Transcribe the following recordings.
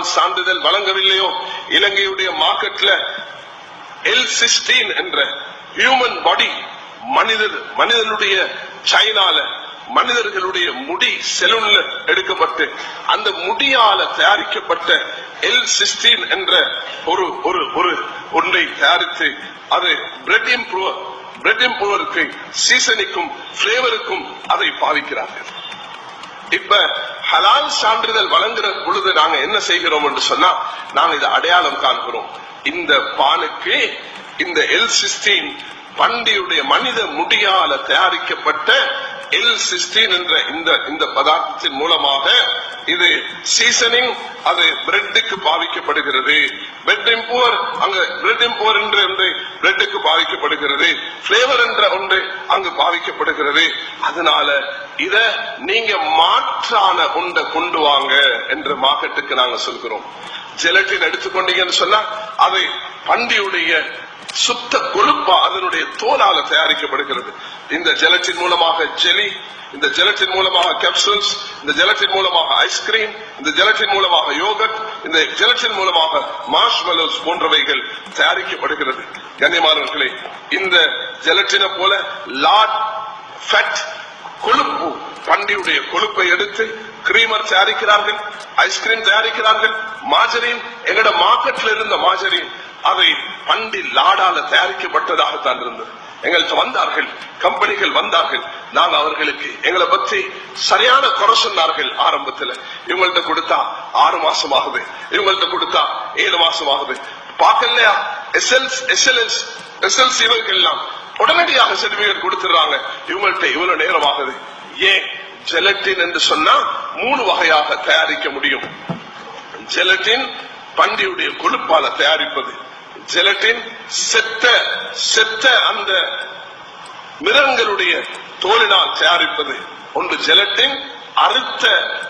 சான்றிதழ் வழங்கவில்லையோ? இலங்கையுடைய மார்க்கெட்ல எல் சிஸ்டீன் என்ற ஹியூமன் பாடி மனிதர் மனிதனுடைய சைனால மனிதர்களுடைய முடி செலூன்ல எடுக்கப்பட்டு அந்த முடியால தயாரிக்கப்பட்ட எல் சிஸ்டீன் என்ற ஒரு ஒரு ஒரு ஒன்றை தயாரித்து அது பிரெட் இம்ப்ரூவர் பிரெட் இம்ப்ரூவருக்கு சீசனுக்கும் பிளேவருக்கும் அதை பாவிக்கிறார்கள். இப்ப ஹலால் சான்றிதழ் வழங்குற பொழுது நாங்க என்ன செய்கிறோம் என்று சொன்னா நாங்க இதை அடையாளம் காண்கிறோம். இந்த பாலுக்கு இந்த எல் சிஸ்டீன் பண்டியுடைய மனித முடியால தயாரிக்கப்பட்ட எல் சிஸ்டீன் என்ற இந்த இந்த பதார்த்தத்தின் மூலமாக இது சீசனிங் அது பிரெட்டுக்கு பாவிக்கப்படுகிறது. பிரெட் இம்போர் அங்க பிரெட் இம்போர் என்ற ஒன்று பிரெட்டுக்கு பாவிக்கப்படுகிறது. பிளேவர் என்ற ஒன்று அங்கு பாவிக்கப்படுகிறது. அதனால இத நீங்க மாற்றான ஒன்றை கொண்டு வாங்க என்ற மார்க்கெட்டுக்கு நாங்க சொல்கிறோம். ஜெலட்டின் எடுத்துக்கொண்டீங்கன்னு சொன்னா அதை பண்டியுடைய சுத்த கொழுப்பா அதனுடைய தோலால தயாரிக்கப்படுகிறது. இந்த ஜெலட்டின் மூலமாக ஜெலி இந்த ஜெலட்டின் மூலமாக கேப்சூல்ஸ் இந்த ஜெலட்டின் மூலமாக ஐஸ்கிரீம் இந்த ஜெலட்டின் மூலமாக யோகட் இந்த ஜெலட்டின் மூலமாக மார்ஷ்மெலோஸ் போன்றவைகள் தயாரிக்கப்படுகிறது. கண்ணியமானவர்களே இந்த ஜெலட்டினை போல லாட் ஃபேட் கொழுப்பு பண்டியுடைய கொழுப்பை எடுத்து கிரீமர் தயாரிக்கிறார்கள் ஐஸ்கிரீம் தயாரிக்கிறார்கள் மாஜரின் எங்கட மார்க்கெட்ல இருந்த மாஜரின் அதை பண்டி லாடால தயாரிக்கப்பட்டதாகத்தான் இருந்தது. எங்கள்கிட்ட வந்தார்கள் கம்பெனிகள் வந்தார்கள். நாங்க அவர்களுக்கு எங்களை பற்றி சரியான குறை சொன்னார்கள் ஆரம்பத்துல. இவங்கள்ட்ட கொடுத்தா ஆறு மாசம் ஆகுது இவங்கள்ட்ட கொடுத்தா ஏழு மாசம் ஆகுது பார்க்கலையா? எஸ்எல்ஸ் எஸ்எல்எஸ் எஸ்எல்ஸ் இவர்கள் எல்லாம் உடனடியாக சர்டிபிகேட் கொடுத்துறாங்க இவங்கள்ட்ட இவ்வளவு நேரம் ஆகுது ஏன்? ஜெலட்டின் என்று சொன்னா மூணு வகையாக தயாரிக்க முடியும். ஜெலட்டின் பண்டியுடைய கொழுப்பால தயாரிப்பது. ஜெலட்டின் செத்த செத்த அந்த மிருகங்களுடைய தோலினால் தயாரிப்பது ஒன்று. ஜெலட்டின் அறுத்த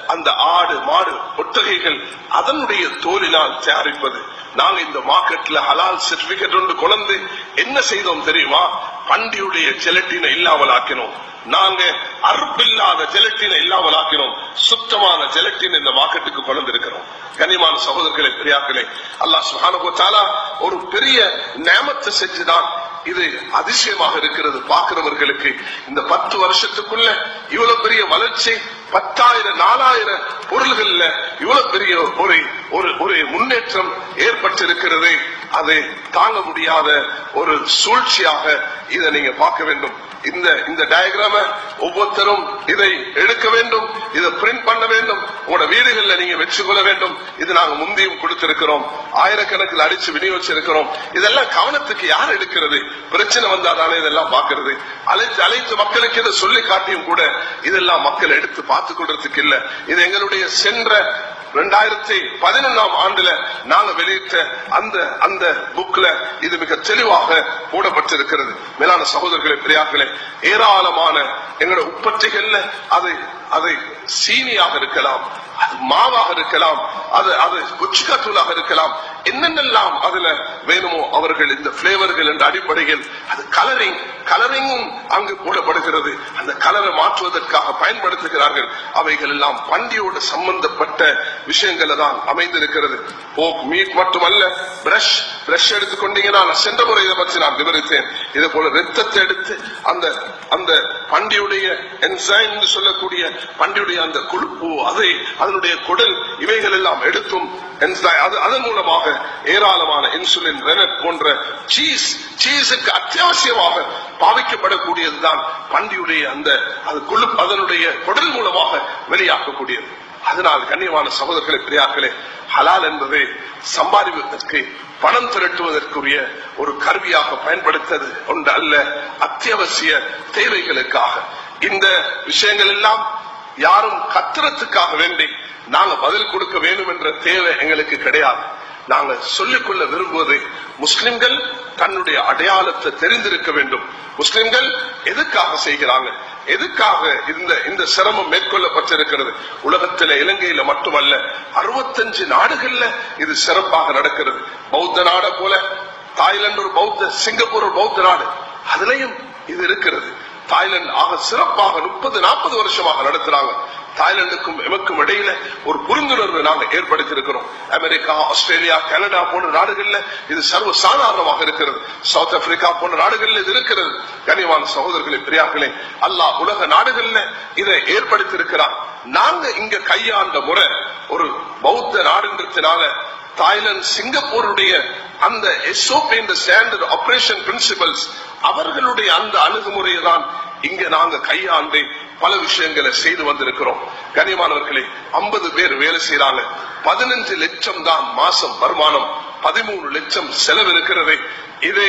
அந்த ஆடு மாடு ஒட்டகைகள் அதனுடைய தோலினால் தயாரிப்பது. நாங்க இந்த மார்க்கெட்ல ஹலால் சர்டிபிகேட் ஒன்று குழந்தை என்ன செய்தோம் தெரியுமா? பண்டியுடைய ஜெலட்டினை இல்லாமல் ஆக்கினோம் நாங்க அறுப்பில்லாத ஜெலட்டினை இல்லாமல் ஆக்கினோம் சுத்தமான ஜெலட்டின் இந்த மார்க்கெட்டுக்கு கொண்டு இருக்கிறோம் கனிமான சகோதரர்களே பெரியாக்களே அல்லாஹ் சுப்ஹானஹு ஒரு பெரிய நேமத்தை செஞ்சுதான் இது அதிசயமாக இருக்கிறது. பார்க்கிறவர்களுக்கு இந்த பத்து வருஷத்துக்குள்ள இவ்வளவு பெரிய வளர்ச்சி பத்தாயிரம் நாலாயிரம் பொருள்கள்ல இவ்வளவு பெரிய ஒரு ஒரு முன்னேற்றம் ஏற்பட்டிருக்கிறது. அதை தாங்க முடியாத ஒரு சூழ்ச்சியாக இதை நீங்க பார்க்க வேண்டும். இந்த இந்த டயக்ராம ஒவ்வொருத்தரும் இதை எடுக்க வேண்டும் இதை பிரிண்ட் பண்ண வேண்டும் உங்களோட வீடுகள்ல நீங்க வச்சுக்கொள்ள வேண்டும். இது நாங்க முந்தியும் கொடுத்திருக்கிறோம். ஆயிரக்கணக்கில் அடிச்சு விநியோகிச்சிருக்கிறோம். இதெல்லாம் கவனத்துக்கு யார் எடுக்கிறது? பிரச்சனை வந்தாதானே இதெல்லாம் பாக்குறது அழைத்து அழைத்து மக்களுக்கு இதை சொல்லி காட்டியும் கூட இதெல்லாம் மக்கள் எடுத்து பார்த்து கொள்றதுக்கு இல்ல. இது எங்களுடைய சென்ற ரெண்டாயிரத்தி பதினொன்னாம் ஆண்டுல நாங்க வெளியிட்ட அந்த அந்த புக்ல இது மிக தெளிவாக போடப்பட்டிருக்கிறது. மேலான சகோதரர்களே பெரியார்களே ஏராளமான எங்களோட உற்பத்திகள்ல அது அதை சீனியாக இருக்கலாம். மாவாக இருக்கலாம் அது அது குச்சிக்காத்தூளாக இருக்கலாம். என்னென்னலாம் அதுல வேணுமோ அவர்கள் இந்த பிளேவர்கள் என்ற அடிப்படையில் அது கலரிங் கலரிங்கும் அங்கு போடப்படுகிறது. அந்த கலரை மாற்றுவதற்காக பயன்படுத்துகிறார்கள். அவைகள் எல்லாம் வண்டியோட சம்பந்தப்பட்ட விஷயங்களை தான் அமைந்திருக்கிறது. போக் மீட் மட்டுமல்ல பிரஷ் பிரஷ் எடுத்துக்கொண்டீங்கன்னா நான் சென்ற முறை இதை பற்றி நான் விவரித்தேன். இதே போல ரத்தத்தை எடுத்து அந்த அந்த பண்டியுடைய என்சைம் சொல்லக்கூடிய பண்டியுடைய அந்த கொழுப்பு அதை அதனுடைய குடல் இவைகள் எல்லாம் எடுத்தும் அது அதன் மூலமாக ஏராளமான இன்சுலின் ரெனட் போன்ற சீஸ் சீஸுக்கு அத்தியாவசியமாக பாவிக்கப்படக்கூடியதுதான் பண்டியுடைய அந்த அது கொழுப்பு அதனுடைய குடல் மூலமாக வெளியாக்கக்கூடியது அதனால் கண்ணியமான சகோதரர்களே பிரியாக்களே ஹலால் என்பது சம்பாதிப்பதற்கு பணம் திரட்டுவதற்குரிய ஒரு கருவியாக பயன்படுத்தது ஒன்று அல்ல அத்தியாவசிய தேவைகளுக்காக. இந்த விஷயங்கள் எல்லாம் யாரும் கத்திரத்துக்காக வேண்டி நாங்க பதில் கொடுக்க வேண்டும் என்ற தேவை எங்களுக்கு கிடையாது. நாங்க சொல்லிக்கொள்ள விரும்புவது முஸ்லிம்கள் தன்னுடைய அடையாளத்தை தெரிந்திருக்க வேண்டும். முஸ்லிம்கள் எதுக்காக செய்கிறாங்க? எதுக்காக இந்த இந்த சிரமம் மேற்கொள்ளப்பட்டிருக்கிறது? உலகத்தில இலங்கையில மட்டுமல்ல அறுபத்தஞ்சு நாடுகள்ல இது சிறப்பாக நடக்கிறது. பௌத்த நாட போல தாய்லாந்து ஒரு பௌத்த சிங்கப்பூர் ஒரு பௌத்த நாடு. அதுலயும் இது இருக்கிறது. தாய்லாந்து ஆக சிறப்பாக முப்பது நாற்பது வருஷமாக நடத்துறாங்க. தாய்லாந்துக்கும் எமக்கும் இடையில ஒரு புரிந்துணர்வு நாங்கள் ஏற்படுத்தி இருக்கிறோம் அமெரிக்கா ஆஸ்திரேலியா கனடா போன்ற நாடுகள்ல இது சர்வ சாதாரணமாக இருக்கிறது. சவுத் ஆப்பிரிக்கா போன்ற நாடுகள்ல இது இருக்கிறது. கனிவான சகோதரர்களே பிரியாக்களே அல்லாஹ் உலக நாடுகள்ல இதை ஏற்படுத்தி இருக்கிறார் நாங்க இங்க கையாண்ட முறை ஒரு பௌத்த நாடுன்றதுனால தாய்லாந்து சிங்கப்பூருடைய அந்த எஸ்ஓபி இந்த ஸ்டாண்டர்ட் ஆபரேஷன் பிரின்சிபல்ஸ் அவர்களுடைய அந்த அணுகுமுறையை தான் இங்க நாங்க கையாண்டு பல விஷயங்களை செய்து வந்திருக்கிறோம். கனிமானவர்களே ஐம்பது பேர் வேலை செய்யறாங்க பதினஞ்சு லட்சம் தான் மாசம் வருமானம். பதிமூணு லட்சம் செலவு இருக்கிறது இது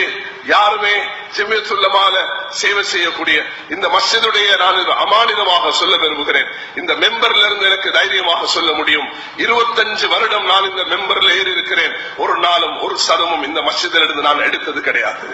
யாருமே ஜெமியத்துள்ளமான சேவை செய்யக்கூடிய இந்த மஸ்ஜிதுடைய நான் அமானிதமாக சொல்ல விரும்புகிறேன். இந்த மெம்பர்ல இருந்து எனக்கு தைரியமாக சொல்ல முடியும். இருபத்தஞ்சு வருடம் நான் இந்த மெம்பர்ல ஏறி இருக்கிறேன் ஒரு நாளும் ஒரு சதமும் இந்த மசிதிலிருந்து நான் எடுத்தது கிடையாது.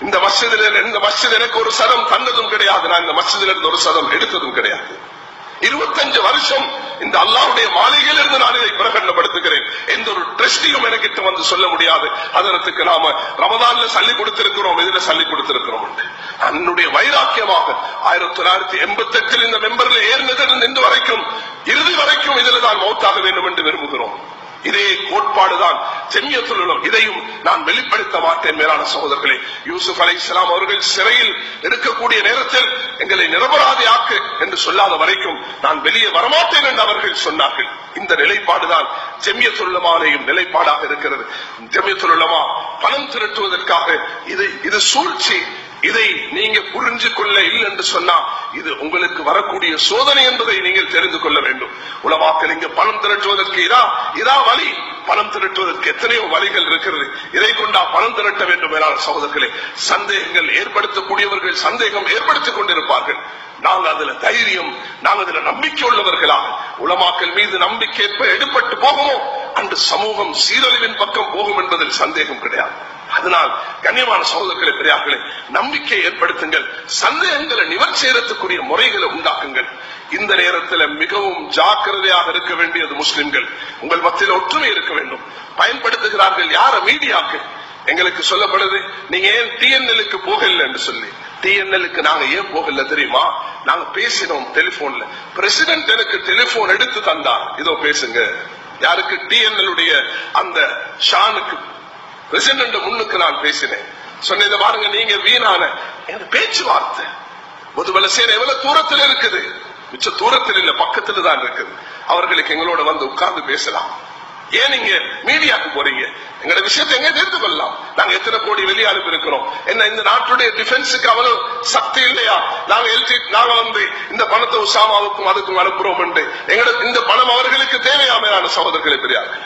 இந்த மஸ்ஜிதில் இந்த மஸ்ஜித் எனக்கு ஒரு சதம் தந்ததும் கிடையாது. நான் இந்த மஸ்ஜிதில் இருந்து ஒரு சதம் எடுத்ததும் கிடையாது. இருபத்தஞ்சு வருஷம் இந்த அல்லாவுடைய மாளிகையில் இருந்து நான் இதை பிரகடனப்படுத்துகிறேன். எந்த ஒரு ட்ரஸ்டியும் எனக்கிட்ட வந்து சொல்ல முடியாது. அதனத்துக்கு நாம ரமதான்ல சல்லி கொடுத்திருக்கிறோம் இதுல சல்லி கொடுத்திருக்கிறோம் என்று. என்னுடைய வைராக்கியமாக ஆயிரத்தி தொள்ளாயிரத்தி எண்பத்தி எட்டில் இந்த மெம்பர்ல ஏறினதிலிருந்து இன்று வரைக்கும் இறுதி வரைக்கும் இதில் தான் மௌத்தாக வேண்டும் என்று விரும்புகிறோம். இதே கோட்பாடுதான் செம்மியத்துள்ளும் இதையும் நான் வெளிப்படுத்த மாட்டேன் மேலான சகோதரர்களே. யூசுப் அலை அவர்கள் சிறையில் இருக்கக்கூடிய நேரத்தில் எங்களை நிரபராதி ஆக்கு என்று சொல்லாத வரைக்கும் நான் வெளியே வரமாட்டேன் என்று அவர்கள் சொன்னார்கள். இந்த நிலைப்பாடுதான் ஜெமியத்துள்ளமானையும் நிலைப்பாடாக இருக்கிறது. ஜெமியத்துள்ளமா பணம் திரட்டுவதற்காக இது இது சூழ்ச்சி. இதை நீங்க புரிஞ்சு கொள்ள இல்லை என்று சொன்னா இது உங்களுக்கு வரக்கூடிய சோதனை என்பதை நீங்கள் தெரிந்து கொள்ள வேண்டும். உலமாக்கள் இங்க பணம் திரட்டுவதற்கு இதா இதா வழி? பணம் திரட்டுவதற்கு எத்தனையோ வழிகள் இருக்கிறது. இதை கொண்டா பணம் திரட்ட வேண்டும் என சகோதரர்களே. சந்தேகங்கள் ஏற்படுத்தக்கூடியவர்கள் சந்தேகம் ஏற்படுத்திக் கொண்டிருப்பார்கள். நாங்கள் அதுல தைரியம் நாங்க அதுல நம்பிக்கை உள்ளவர்களாக. உலமாக்கள் மீது நம்பிக்கை எப்ப எடுபட்டு போகுமோ? அன்று சமூகம் சீரழிவின் பக்கம் போகும் என்பதில் சந்தேகம் கிடையாது. அதனால் கண்ணியமான சகோதரர்களை பெரியார்களே நம்பிக்கை ஏற்படுத்துங்கள். சந்தேகங்களை நிவர் செய்யறதுக்குரிய முறைகளை உண்டாக்குங்கள். இந்த நேரத்தில் மிகவும் ஜாக்கிரதையாக இருக்க வேண்டியது முஸ்லிம்கள். உங்கள் மத்தியில் ஒற்றுமை இருக்க வேண்டும். பயன்படுத்துகிறார்கள் யார? மீடியாக்கு. எங்களுக்கு சொல்லப்படுது நீங்க ஏன் டிஎன்எல்லுக்கு போகல என்று சொல்லி. டிஎன்எலுக்கு நாங்க ஏன் போகல தெரியுமா? நாங்க பேசினோம் டெலிபோன்ல பிரசிடென்ட் எனக்கு டெலிபோன் எடுத்து தந்தார். இதோ பேசுங்க. யாருக்கு? டிஎன்எல் உடைய அந்த ஷானுக்கு பிரசிடென்ட் முன்னுக்கு நான் பேசினேன். சொன்னதை பாருங்க நீங்க வீணான என் பேச்சுவார்த்தை. முதுபல சேனை எவ்வளவு தூரத்தில் இருக்குது? மிச்ச தூரத்தில் இல்ல பக்கத்துல தான் இருக்குது. அவர்களுக்கு எங்களோட வந்து உட்கார்ந்து பேசலாம். ஏன் நீங்க மீடியாக்கு போறீங்க? எங்களோட விஷயத்தை எங்க தெரிந்து கொள்ளலாம்? நாங்க எத்தனை கோடி வெளியே அனுப்பி இருக்கிறோம். என்ன இந்த நாட்டுடைய டிஃபென்ஸுக்கு அவ்வளவு சக்தி இல்லையா? நாங்க எழுதி நாங்க வந்து இந்த பணத்தை உசாமாவுக்கும் அதுக்கும் அனுப்புறோம் என்று. எங்களோட இந்த பணம் அவர்களுக்கு தேவையாமையான சகோதரர்களை பெரியார்கள்?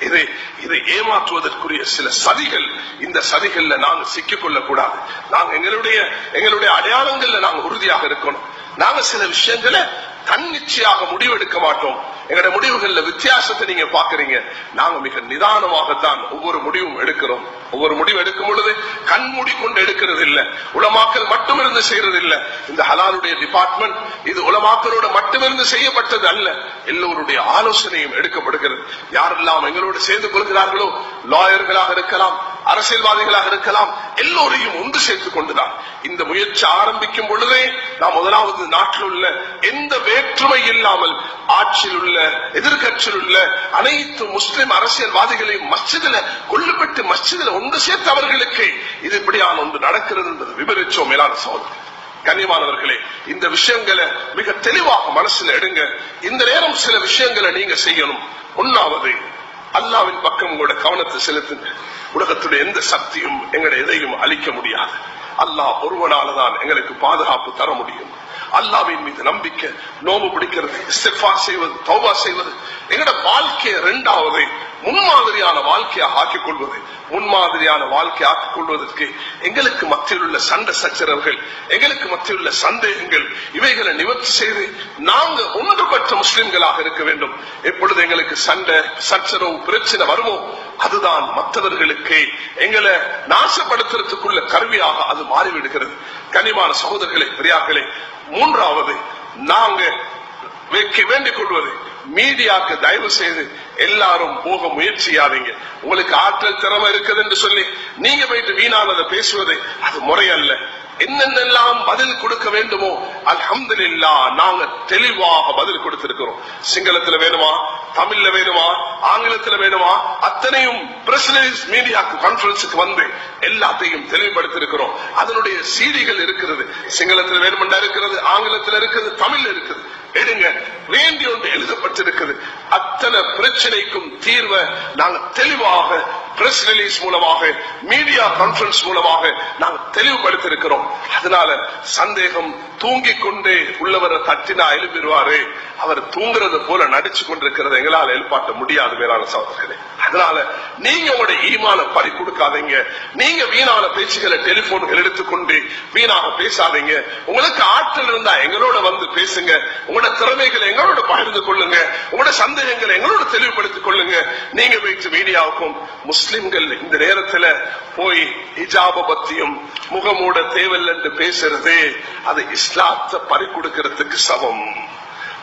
இது இதை ஏமாற்றுவதற்குரிய சில சதிகள் இந்த சதிகள்ல நாங்க சிக்கிக்கொள்ள கொள்ளக்கூடாது நாங்க எங்களுடைய எங்களுடைய அடையாளங்கள்ல நாங்க உறுதியாக இருக்கணும். நாங்க சில விஷயங்களை தன்னிச்சையாக முடிவெடுக்க மாட்டோம். எங்களுடைய முடிவுகள்ல வித்தியாசத்தை நீங்க பாக்குறீங்க. நாங்க மிக நிதானமாகத்தான் ஒவ்வொரு முடிவும் எடுக்கிறோம். ஒவ்வொரு முடிவு எடுக்கும் பொழுது கண் மூடிக்கொண்டு எடுக்கிறது இல்ல உலமாக்கல் மட்டுமிருந்து செய்யறது இல்ல இந்த ஹலாலுடைய டிபார்ட்மெண்ட் இது உலமாக்கலோட மட்டுமிருந்து செய்யப்பட்டது அல்ல. எல்லோருடைய ஆலோசனையும் எடுக்கப்படுகிறது. யாரெல்லாம் எங்களோடு சேர்ந்து கொள்கிறார்களோ லாயர்களாக இருக்கலாம் அரசியல்வாதிகளாக இருக்கலாம் எல்லோரையும் ஒன்று சேர்த்துக் கொண்டுதான். இந்த முயற்சி ஆரம்பிக்கும் பொழுதே நாம் முதலாவது நாட்டில் உள்ள எந்த வேற்றுமை இல்லாமல் ஆட்சியில் உள்ள எதிர்கட்சியில் உள்ள அனைத்து முஸ்லிம் அரசியல்வாதிகளையும் மஸ்ஜிதில் கொல்லுப்பட்டு மஸ்ஜிதில் ஒன்று சேர்த்து அவர்களுக்கு இது இப்படியான ஒன்று நடக்கிறது என்பது விபரிச்சோம் மேலான சோதனை கண்ணியமானவர்களே இந்த விஷயங்களை மிக தெளிவாக மனசுல எடுங்க. இந்த நேரம் சில விஷயங்களை நீங்க செய்யணும். ஒன்னாவது அல்லாவின் பக்கம் உங்களோட கவனத்தை செலுத்துங்க. உலகத்துடைய எந்த சக்தியும் எங்களை எதையும் அழிக்க முடியாது. அல்லாஹ் ஒருவனாலதான் எங்களுக்கு பாதுகாப்பு தர முடியும். அல்லாவின் மீது நம்பிக்கை நோம்பு பிடிக்கிறது இஸ்திஃபா செய்வது தௌபா செய்வது எங்களோட வாழ்க்கையை ரெண்டாவது முன்மாதிரியான வாழ்க்கையாக ஆக்கிக் கொள்வது முன்மாதிரியான வாழ்க்கை ஆக்கிக் கொள்வதற்கு எங்களுக்கு மத்தியில் உள்ள சண்டை சச்சரவுகள் எங்களுக்கு மத்தியில் உள்ள சந்தேகங்கள் இவைகளை நிவர்த்தி செய்து நாங்க ஒன்றுபட்ட முஸ்லிம்களாக இருக்க வேண்டும். எப்பொழுது எங்களுக்கு சண்டை சச்சரவு பிரச்சனை வருமோ அதுதான் மற்றவர்களுக்கு எங்களை நாசப்படுத்துறதுக்குள்ள கருவியாக அது மாறிவிடுகிறது. கனிமான சகோதரர்களே பெரியார்களே மூன்றாவது நாங்க வைக்க வேண்டிக் கொள்வது. மீடியாக்கு தயவு செய்து எல்லாரும் போக முயற்சியாதீங்க. உங்களுக்கு ஆற்றல் திறமை இருக்குது என்று சொல்லி நீங்க போயிட்டு வீணானதை பேசுவது அது முறையல்ல. என்னென்னெல்லாம் பதில் கொடுக்க வேண்டுமோ அல்ஹம்துலில்லா நாங்க தெளிவாக பதில் கொடுத்திருக்கிறோம். சிங்களத்துல வேணுமா? தமிழ்ல வேணுமா? ஆங்கிலத்துல வேணுமா? அத்தனையும் பிரசிடென்ஸ் மீடியா கான்பரன்ஸுக்கு வந்து எல்லாத்தையும் தெளிவுபடுத்திருக்கிறோம். அதனுடைய சீடிகள் இருக்கிறது. சிங்களத்துல வேணுமெண்டா இருக்கிறது ஆங்கிலத்துல இருக்குது தமிழ்ல இருக்குது. எடுங்க. வேண்டி ஒன்று எழுதப்பட்டிருக்குது. அத்தனை பிரச்சனைக்கும் தீர்வை நாங்க தெளிவாக பிரஸ் ரிலீஸ் மூலமாக மீடியா கான்பரன்ஸ் மூலமாக நாங்கள் தெளிவுபடுத்திருக்கிறோம் அதனால சந்தேகம் தூங்கிக் கொண்டே உள்ளவரை தட்டினா எழுப்பிடுவாரு. அவர் தூங்குறது போல நடிச்சு கொண்டிருக்கிறத எங்களால் எழுப்பாட்ட முடியாது மேலான சகோதரர்களே. அதனால நீங்க உங்களுடைய ஈமான பறி கொடுக்காதீங்க. நீங்க வீணான பேச்சுகளை டெலிபோன்கள் எடுத்துக்கொண்டு வீணாக பேசாதீங்க. உங்களுக்கு ஆற்றல் இருந்தா எங்களோட வந்து பேசுங்க. உங்களோட திறமைகளை எங்களோட பகிர்ந்து கொள்ளுங்க. உங்களோட சந்தேகங்களை எங்களோட தெளிவுபடுத்திக் கொள்ளுங்க. நீங்க வைத்து மீடியாவுக்கும் முஸ்லிம்கள் இந்த நேரத்துல போய் ஹிஜாப பத்தியும் முகமூட தேவையில்லை என்று பேசுறது அது இஸ்லாத்தை பறி கொடுக்கிறதுக்கு சமம்.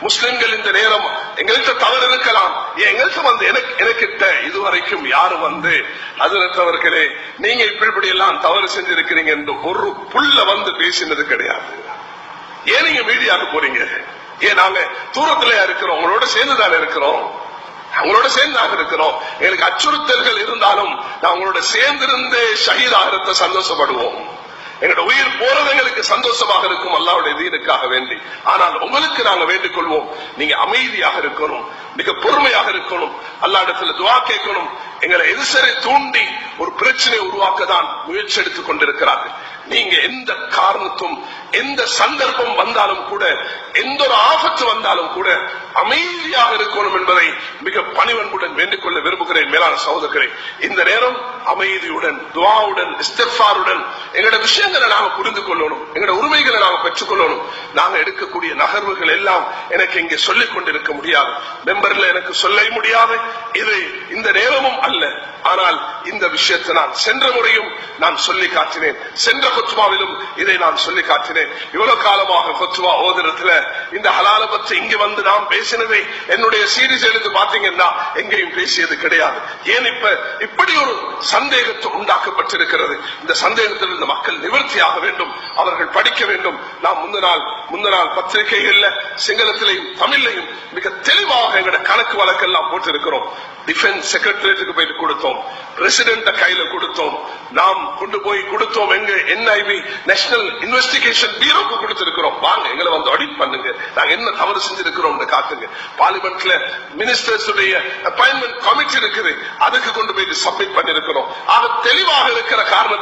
முஸ்லிம்கள் இந்த நேரம் எங்கள்கிட்ட தவறு இருக்கலாம். ஏன் எங்கள்கிட்ட வந்து எனக்கு எனக்கிட்ட இதுவரைக்கும் யாரும் வந்து அதிரத்தவர்களே நீங்க இப்படி இப்படி எல்லாம் தவறு செஞ்சிருக்கிறீங்க என்று ஒரு புள்ள வந்து பேசினது கிடையாது. ஏன் நீங்க மீடியாவுக்கு போறீங்க? ஏன் நாங்க தூரத்துல இருக்கிறோம் உங்களோட சேர்ந்துதானே இருக்கிறோம்? அவங்களோட சேர்ந்தாக இருக்கிறோம். எங்களுக்கு அச்சுறுத்தல்கள் இருந்தாலும் நான் உங்களோட சேர்ந்திருந்து ஷஹீதாகிறத சந்தோஷப்படுவோம். எங்களோட உயிர் போறது எங்களுக்கு சந்தோஷமாக இருக்கும் அல்லாவுடைய தீனுக்காக வேண்டி. ஆனால் உங்களுக்கு நாங்க வேண்டிக் கொள்வோம். நீங்க அமைதியாக இருக்கணும் மிக பொறுமையாக இருக்கணும். அல்லா இடத்துல துவா கேட்கணும். எங்களை எதிர்சரை தூண்டி ஒரு பிரச்சனை உருவாக்க தான் முயற்சி எடுத்துக் கொண்டிருக்கிறார்கள். நீங்க எந்த காரணத்தும் எந்த சந்தர்ப்பம் வந்தாலும் கூட எந்த ஒரு ஆபத்து வந்தாலும் கூட அமைதியாக இருக்கணும் என்பதை மிக பணிவன்புடன் வேண்டிக் கொள்ள விரும்புகிறேன் மேலான சகோதரர்களே. இந்த நேரம் அமைதியுடன் துவாவுடன் இஸ்தெஃபாருடன் எங்களோட விஷயங்களை நாங்க புரிந்து கொள்ளணும் எங்களோட உரிமைகளை நாங்க பெற்றுக் கொள்ளணும். நாங்க எடுக்கக்கூடிய நகர்வுகள் எல்லாம் எனக்கு இங்கே சொல்லிக் கொண்டிருக்க முடியாது. மெம்பர்ல எனக்கு சொல்ல முடியாது. இது இந்த நேரமும் அல்ல. ஆனால் இந்த விஷயத்தை நான் சென்ற முறையும் நான் சொல்லி காட்டினேன். சென்ற கொத்துவாவிலும் இதை நான் சொல்லி காட்டினேன். இவ்வளவு காலமாக கொத்துவா ஓதுறதுல இந்த ஹலால பற்றி இங்க வந்து நான் பேசினதை என்னுடைய சீரீஸ் எடுத்து பாத்தீங்கன்னா எங்கேயும் பேசியது கிடையாது. ஏன் இப்ப இப்படி ஒரு சந்தேகத்தை உண்டாக்கப்பட்டிருக்கிறது? இந்த சந்தேகத்தில் இந்த மக்கள் நிவர்த்தியாக வேண்டும் அவர்கள் படிக்க வேண்டும். நாம் முந்த நாள் நாள் பத்திரிகைகள்ல சிங்களத்திலையும் தமிழ்லையும் மிக தெளிவாக எங்களோட கணக்கு வழக்கெல்லாம் போட்டிருக்கிறோம். டிஃபென்ஸ் செக்ரட்டரியேட்டுக்கு போயிட்டு கொடுத்தோம். பிரசிடென்ட கையில கொடுத்தோம். நாம் கொண்டு போய் கொடுத்தோம். எங்க என்ஐவி நேஷனல் இன்வெஸ்டிகேஷன் பீரோக்கு கொடுத்திருக்கிறோம். வாங்க எங்களை வந்து ஆடிட் பண்ணுங்க. நாங்க என்ன தவறு செஞ்சிருக்கிறோம் காத்துங்க பார்லிமெண்ட்ல மினிஸ்டர்ஸ் உடைய அப்பாயின்மெண்ட் கமிட்டி இருக்குது. அதுக்கு கொண்டு போய் சப்மிட் பண்ணிருக்கிறோம். ஆக தெளிவாக இருக்கிற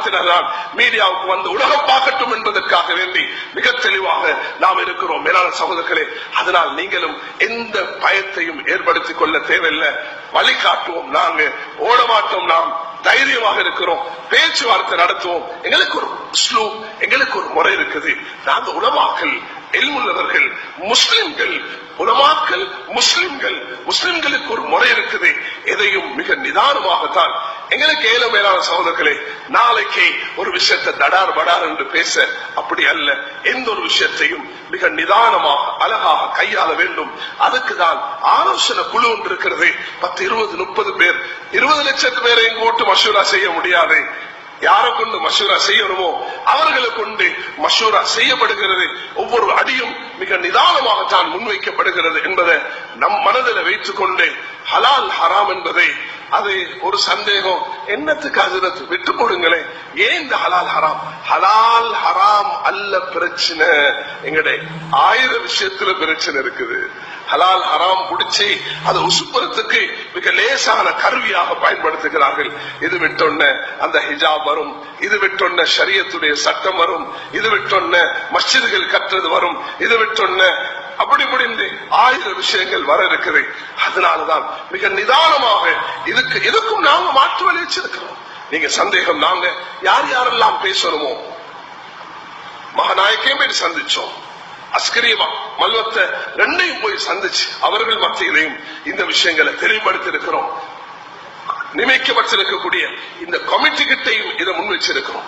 காரணத்தினால் மீடியாவுக்கு வந்து உலகம் பார்க்கட்டும் என்பதற்காக வேண்டி மிக தெளிவாக நாம் இருக்கிறோம். மேலான சகோதரர்களே அதனால் நீங்களும் எந்த பயத்தையும் ஏற்படுத்திக் கொள்ள தேவையில்லை. வழிகாட்டுவோம் நாங்க ஓடமாட்டோம் நாம் தைரியமாக இருக்கிறோம். பேச்சுவார்த்தை நடத்துவோம். எங்களுக்கு ஒரு ஸ்லூப் எங்களுக்கு ஒரு முறை இருக்குது. நாங்க உலமாக்கள் எல்முள்ளவர்கள் முஸ்லிம்கள் உலமாக்கள் முஸ்லிம்கள் முஸ்லிம்களுக்கு ஒரு முறை இருக்குது. எதையும் மிக நிதானமாகத்தான் எங்களுக்கு ஏல மேலான சகோதரர்களே நாளைக்கு ஒரு விஷயத்தை தடார் படார் என்று பேச அப்படி அல்ல. எந்த ஒரு விஷயத்தையும் மிக நிதானமாக அழகாக கையாள வேண்டும். அதுக்கு தான் ஆலோசனை குழு ஒன்று இருக்கிறது. பத்து இருபது முப்பது பேர். இருபது லட்சத்து பேரை கூட்டு மசூரா செய்ய முடியாது. யாரை கொண்டு மசூரா செய்யணுமோ அவர்களை கொண்டு மசூரா செய்யப்படுகிறது. ஒவ்வொரு அடியும் மிக நிதானமாகத்தான் முன்வைக்கப்படுகிறது என்பதை நம் மனதில் வைத்துக் கொண்டு ஹலால் ஹராம் என்பதை அது ஒரு சந்தேகம். என்னத்துக்கு ஹசரத் விட்டு போடுங்களேன் ஏன் இந்த ஹலால் ஹராம்? ஹலால் ஹராம் அல்ல பிரச்சனை. எங்கட ஆயிரம் விஷயத்துல பிரச்சனை இருக்குது. ஹலால் ஹராம் பிடிச்சி அதை உசுப்புறத்துக்கு மிக லேசான கருவியாக பயன்படுத்துகிறார்கள். இது விட்டொன்ன அந்த ஹிஜாப் வரும். இது விட்டொன்ன சரியத்துடைய சட்டம் வரும். இது விட்டொன்ன மஸ்ஜிதுகள் கற்றது வரும். இது விட்டொன்ன அப்படி முடிந்து ஆயிரம் விஷயங்கள் வர இருக்குது அதனாலதான் மிக நிதானமாக இதுக்கு இதுக்கும் நாங்க மாற்று வலிச்சிருக்கிறோம் நீங்க சந்தேகம் நாங்க யார் யாரெல்லாம் பேசணுமோ. மகநாயக்கையும் போய் சந்திச்சோம். அஸ்கரியமா மல்வத்தை ரெண்டையும் போய் சந்திச்சு அவர்கள் மத்தியிலையும் இந்த விஷயங்களை தெளிவுபடுத்தி இருக்கிறோம் நியமிக்கப்பட்டிருக்கக்கூடிய இந்த கமிட்டி கிட்டையும் இதை முன் வச்சிருக்கிறோம்